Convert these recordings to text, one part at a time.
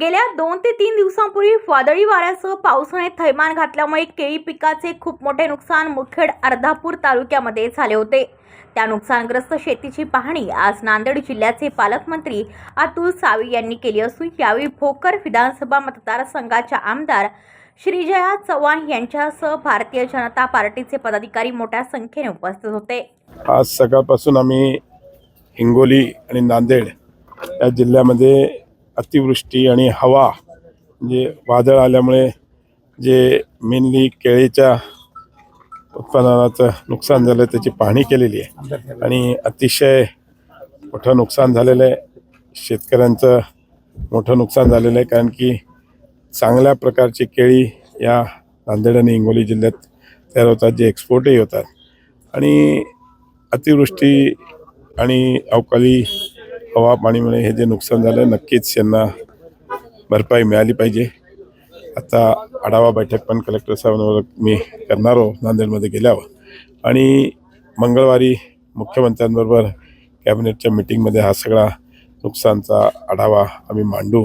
गेल्या दोन ते तीन दिवसांपूर्वी वादळी वाऱ्यासह पावसाने थैमान घातल्यामुळे केळी पिकाचे खूप मोठे नुकसान मुखेड अर्धापूर तालुक्यामध्ये झाले होते. त्या नुकसानग्रस्त शेतीची पाहणी आज नांदेड जिल्ह्याचे पालकमंत्री अतुल सावे यांनी केली असून यावेळी भोकर विधानसभा मतदारसंघाच्या आमदार श्रीजया चव्हाण यांच्यासह भारतीय जनता पार्टीचे पदाधिकारी मोठ्या संख्येने उपस्थित होते. आज सकाळपासून आम्ही हिंगोली आणि नांदेड या जिल्ह्यामध्ये अतिवृष्टी आणि हवा म्हणजे वादळ आल्यामुळे जे मेनली केळीच्या उत्पादनाचं नुकसान झालं त्याची पाहणी केलेली आहे. आणि अतिशय मोठं नुकसान झालेलं आहे. शेतकऱ्यांचं मोठं नुकसान झालेलं आहे कारण की चांगल्या प्रकारची केळी या नांदेड आणि हिंगोली जिल्ह्यात तयार होतात जे एक्सपोर्टही होतात. आणि अतिवृष्टी आणि अवकाळी हवा पाणीमुळे हे जे नुकसान झालं नक्कीच यांना भरपाई मिळाली पाहिजे. आता आढावा बैठक पण कलेक्टर साहेबांवर मी करणार आहोत नांदेडमध्ये गेल्यावर. आणि मंगळवारी मुख्यमंत्र्यांबरोबर कॅबिनेटच्या मिटिंगमध्ये हा सगळा नुकसानचा आढावा आम्ही मांडू.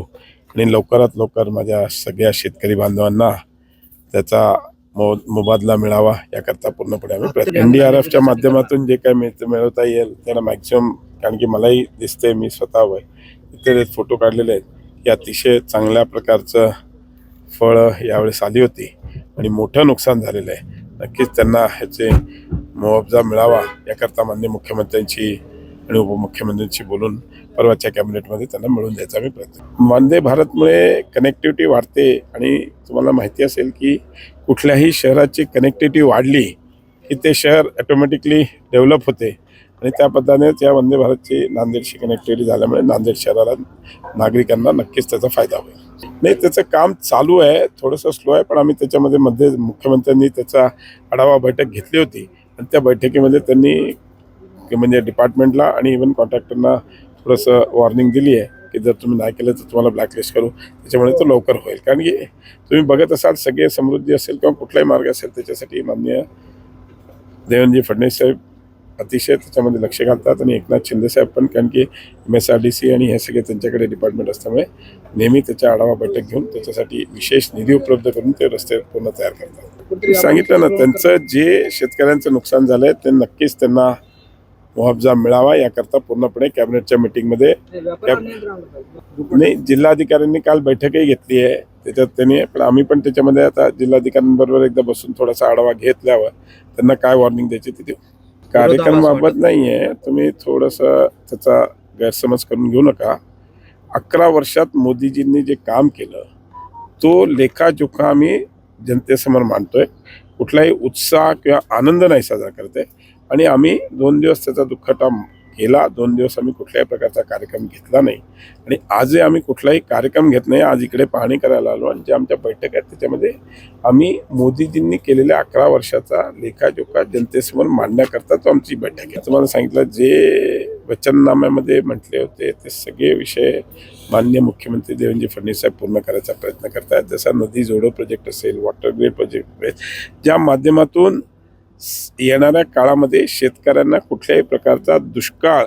आणि लवकरात लवकर माझ्या सगळ्या शेतकरी बांधवांना त्याचा मो मोबादला मिळावा याकरता पूर्णपणे आम्ही प्रयत्न एन डी आर एफच्या माध्यमातून जे काय मिळ- मिळवता येईल त्याला मॅक्सिमम कारण की मलाही दिसते मी स्वतः वय. इथे फोटो काढलेले आहेत. की अतिशय चांगल्या प्रकारचं फळं यावेळेस आली होती. आणि मोठं नुकसान झालेलं आहे. नक्कीच त्यांना ह्याचे मुआवजा मिळावा याकरता मान्य मुख्यमंत्र्यांची आणि उपमुख्यमंत्र्यांशी बोलून परवाच्या कॅबिनेटमध्ये त्यांना मिळून द्यायचा मी प्रयत्न वंदे भारतमुळे कनेक्टिव्हिटी वाढते आणि तुम्हाला माहिती असेल की कुठल्याही शहराची कनेक्टिव्हिटी वाढली की ते शहर ॲटोमॅटिकली डेव्हलप होते. आणि त्या पद्धतीनेच या वंदे भारतची नांदेडशी कनेक्टिव्हिटी झाल्यामुळे नांदेड शहराला नागरिकांना नक्कीच त्याचा फायदा होईल. नाही त्याचं काम चालू आहे थोडंसं स्लो आहे पण आम्ही त्याच्यामध्ये मध्ये मुख्यमंत्र्यांनी त्याचा आढावा बैठक घेतली होती. आणि त्या बैठकीमध्ये त्यांनी म्हणजे डिपार्टमेंटला आणि इवन कॉन्ट्रॅक्टरना थोडंसं वॉर्निंग दिली आहे की जर तुम्ही नाही केलं तर तुम्हाला ब्लॅकलिस्ट करू. त्याच्यामुळे तो लवकर होईल. कारण की तुम्ही बघत असाल सगळे समृद्धी असेल किंवा कुठलाही मार्ग असेल त्याच्यासाठी माननीय देवेंद्रजी फडणवीस साहेब अतिशय त्याच्यामध्ये लक्ष घालतात आणि एकनाथ शिंदे साहेब पण कारण की M S R D C आणि हे सगळे त्यांच्याकडे डिपार्टमेंट असल्यामुळे नेहमी त्याच्या आढावा बैठक घेऊन त्याच्यासाठी विशेष निधी उपलब्ध करून ते रस्ते पूर्ण तयार करतात. सांगितलं ना त्यांचं जे शेतकऱ्यांचं नुकसान झालंय ते नक्कीच त्यांना मुआवजा मिळावा याकरता पूर्णपणे कॅबिनेटच्या मिटिंगमध्ये नाही जिल्हाधिकाऱ्यांनी काल बैठकही घेतली आहे. त्याच्यात त्यांनी पण आम्ही पण त्याच्यामध्ये आता जिल्हाधिकाऱ्यांबरोबर एकदा बसून थोडासा आढावा घेतल्यावर त्यांना काय वॉर्निंग द्यायची ते देऊ. कार्यक्रमाबाबत नाही आहे तुम्ही थोडंसं त्याचा गैरसमज करून घेऊ नका. अकरा वर्षात मोदीजींनी जे काम केलं तो लेखाजोखा आम्ही जनतेसमोर मांडतोय. कुठलाही उत्साह किंवा आनंद नाही साजरा करते आणि आम्ही दोन दिवस त्याचा दुःखटा केला दोन दिवस आम्ही कुठल्याही प्रकारचा कार्यक्रम घेतला नाही. आणि आजही आम्ही कुठलाही कार्यक्रम घेत नाही आज इकडे पाहणी करायला आलो आणि जे आमच्या बैठक आहेत त्याच्यामध्ये आम्ही मोदीजींनी केलेल्या अकरा वर्षाचा लेखाजोखा जनतेसमोर मांडण्याकरता तो आमची बैठक आहे. तुम्हाला सांगितलं जे वचननाम्यामध्ये म्हटले होते ते सगळे विषय माननीय मुख्यमंत्री देवेंद्र फडणवीस साहेब पूर्ण करायचा प्रयत्न करतायत. जसा नदी जोडो प्रोजेक्ट असेल वॉटर ग्रीड प्रोजेक्ट असेल ज्या माध्यमातून येणाऱ्या काळामध्ये शेतकऱ्यांना कुठल्याही प्रकारचा दुष्काळ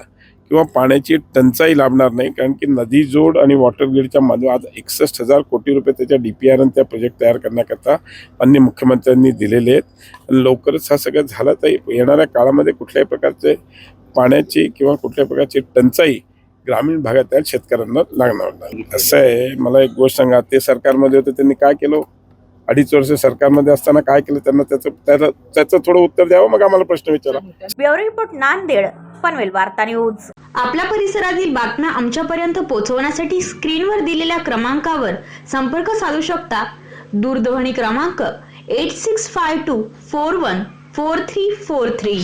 किंवा पाण्याची टंचाई लाभणार नाही कारण की नदी जोड आणि वॉटर ग्रीडच्या माध्यम आज एकसष्ट हजार कोटी रुपये त्याच्या डी पी आर आणि त्या प्रोजेक्ट तयार करण्याकरता अन्य मुख्यमंत्र्यांनी दिलेले आहेत. आणि लवकरच हा सगळं झाला तर येणाऱ्या काळामध्ये कुठल्याही प्रकारचे पाण्याची किंवा कुठल्याही प्रकारची टंचाई ग्रामीण भागातल्या शेतकऱ्यांना लागणार नाही. असं आहे. मला एक गोष्ट सांगा ते सरकारमध्ये होते त्यांनी काय केलं? अडीच वर्ष सरकारमध्ये असताना काय केलं त्यांना त्याचं त्याचं त्याचं थोडं उत्तर द्यावं मग आम्हाला प्रश्न विचारा. ब्युरो रिपोर्ट नांदेड पनवेल वार्ता न्यूज. आपल्या परिसरातील बातम्या आमच्यापर्यंत पोहोचवण्यासाठी स्क्रीनवर दिलेल्या क्रमांकावर संपर्क साधू शकता. दूरध्वनी क्रमांक eight six five two four one four three four three